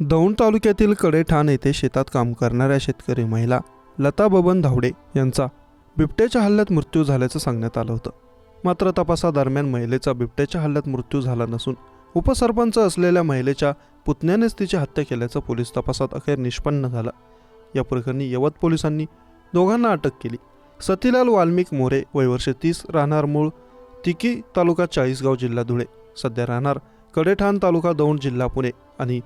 दौंड तालुक्यातील कडेठाण येथे शेतात काम करणाऱ्या शेतकरी महिला लता बबन धावडे यांचा बिबट्याच्या हल्ल्यात मृत्यू झाल्याचं सांगण्यात आलं होतं. मात्र तपासादरम्यान महिलेचा बिबट्याच्या हल्ल्यात मृत्यू झाला नसून उपसरपंच असलेल्या महिलेच्या पुतण्यानेच तिची हत्या केल्याचं पोलीस तपासात अखेर निष्पन्न झालं. या प्रकरणी यवत पोलिसांनी दोघांना अटक केली. सतीलाल वाल्मिक मोरे वयवर्ष तीस राहणार मूळ तिकी तालुका चाळीसगाव जिल्हा धुळे. सध्या राहणार कडेठाण तालुका दौंड जिल्हा पुणे आणि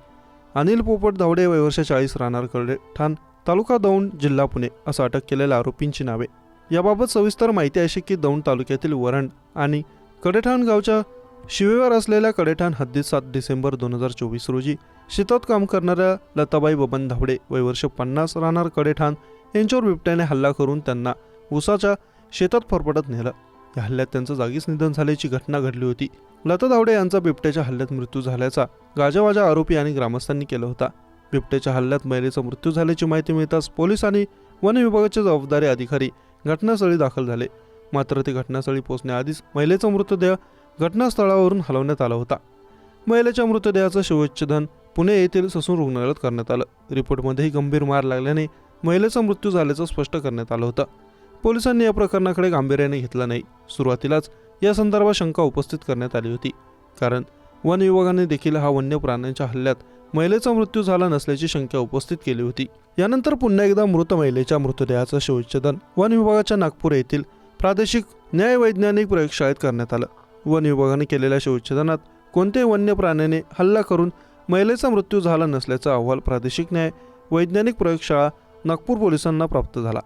अनिल पोपट धावडे वयवर्ष चाळीस राहणार कडेठाण तालुका दौंड जिल्हा पुणे असं अटक केलेल्या आरोपींची नावे. याबाबत सविस्तर माहिती अशी की दौंड तालुक्यातील वरण आणि कडेठाण गावच्या शिवेवर असलेल्या कडेठाण हद्दीत सात डिसेंबर दोन हजार चोवीस रोजी शेतात काम करणाऱ्या लताबाई बबन धावडे वयवर्ष पन्नास राहणार कडेठाण यांच्यावर बिबट्याने हल्ला करून त्यांना उसाच्या शेतात फरफटत नेलं. या हल्ल्यात त्यांचं जागीच निधन झाल्याची घटना घडली होती. लता धावडे यांचा बिबट्याच्या हल्ल्यात मृत्यू झाल्याचा गाजावाजा आरोपी आणि ग्रामस्थांनी केला होता. बिबट्याच्या हल्ल्यात महिलेचा मृत्यू झाल्याची माहिती मिळताच पोलीस आणि वन विभागाचे जबाबदारी अधिकारी घटनास्थळी दाखल झाले. मात्र ते घटनास्थळी पोहोचण्याआधीच महिलेचा मृतदेह घटनास्थळावरून हलवण्यात आला होता. महिलेच्या मृतदेहाचं शवच्छेदन पुणे येथील ससून रुग्णालयात करण्यात आलं. रिपोर्टमध्येही गंभीर मार लागल्याने महिलेचा मृत्यू झाल्याचं स्पष्ट करण्यात आलं होतं. पोलिसांनी या प्रकरणाकडे गांभीर्याने घेतला नाही. सुरुवातीलाच या संदर्भात शंका उपस्थित करण्यात आली होती. कारण वन विभागाने देखील हा वन्य प्राण्यांच्या हल्ल्यात महिलेचा मृत्यू झाला नसल्याची शंका उपस्थित केली होती. यानंतर पुन्हा एकदा मृत महिलेच्या मृतदेहाचं शवच्छेदन वन विभागाच्या नागपूर येथील प्रादेशिक न्यायवैज्ञानिक प्रयोगशाळेत करण्यात आलं. वन विभागाने केलेल्या शवच्छेदनात कोणत्याही वन्य प्राण्याने हल्ला करून महिलेचा मृत्यू झाला नसल्याचा अहवाल प्रादेशिक न्याय वैज्ञानिक प्रयोगशाळा नागपूर पोलिसांना प्राप्त झाला.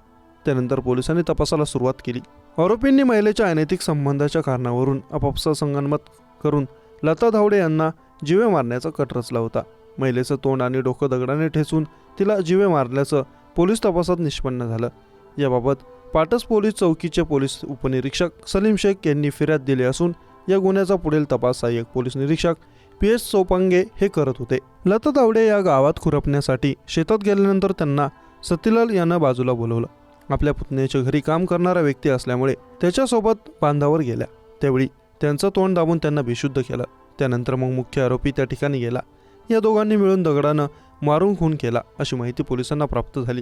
त्यानंतर पोलिसांनी तपासाला सुरुवात केली. आरोपींनी महिलेच्या अनैतिक संबंधाच्या कारणावरून आपापसा संगनमत करून लता धावडे यांना जीवे मारण्याचा कट रचला होता. महिलेचं तोंड आणि डोकं दगडाने ठेचून तिला जिवे मारल्याचं पोलीस तपासात निष्पन्न झालं. याबाबत पाटस पोलीस चौकीचे पोलीस उपनिरीक्षक सलीम शेख यांनी फिर्याद दिली असून या गुन्ह्याचा पुढील तपास सहाय्यक पोलीस निरीक्षक पी एस चौपांगे हे करत होते. लता तावडे या गावात खुरपण्यासाठी शेतात गेल्यानंतर त्यांना सतीलाल यांना बाजूला बोलवलं. आपल्या पुतण्याच्या घरी काम करणारा व्यक्ती असल्यामुळे त्याच्यासोबत बांधावर गेल्या. त्यावेळी त्यांचं तोंड दाबून त्यांना बेशुद्ध केलं. त्यानंतर मग मुख्य आरोपी त्या ठिकाणी गेला. या दोघांनी मिळून दगडानं मारून खून केला अशी माहिती पोलिसांना प्राप्त झाली.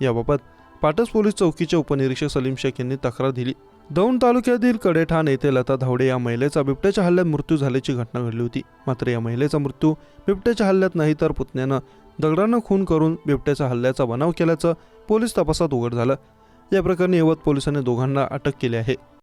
याबाबत पाटस पोलीस चौकीचे उपनिरीक्षक सलीम शेख यांनी तक्रार दिली. दौंड तालुक्यातील कडेठाण येथे लता धावडे या महिलेचा बिबट्याच्या हल्ल्यात मृत्यू झाल्याची घटना घडली होती. मात्र या महिलेचा मृत्यू बिबट्याच्या हल्ल्यात नाही तर पुतण्यानं दगडानं खून करून बिबट्याच्या हल्ल्याचा बनाव केल्याचं पोलीस तपासात उघड झालं. या प्रकरणी यवत पोलिसांनी दोघांना अटक केली आहे.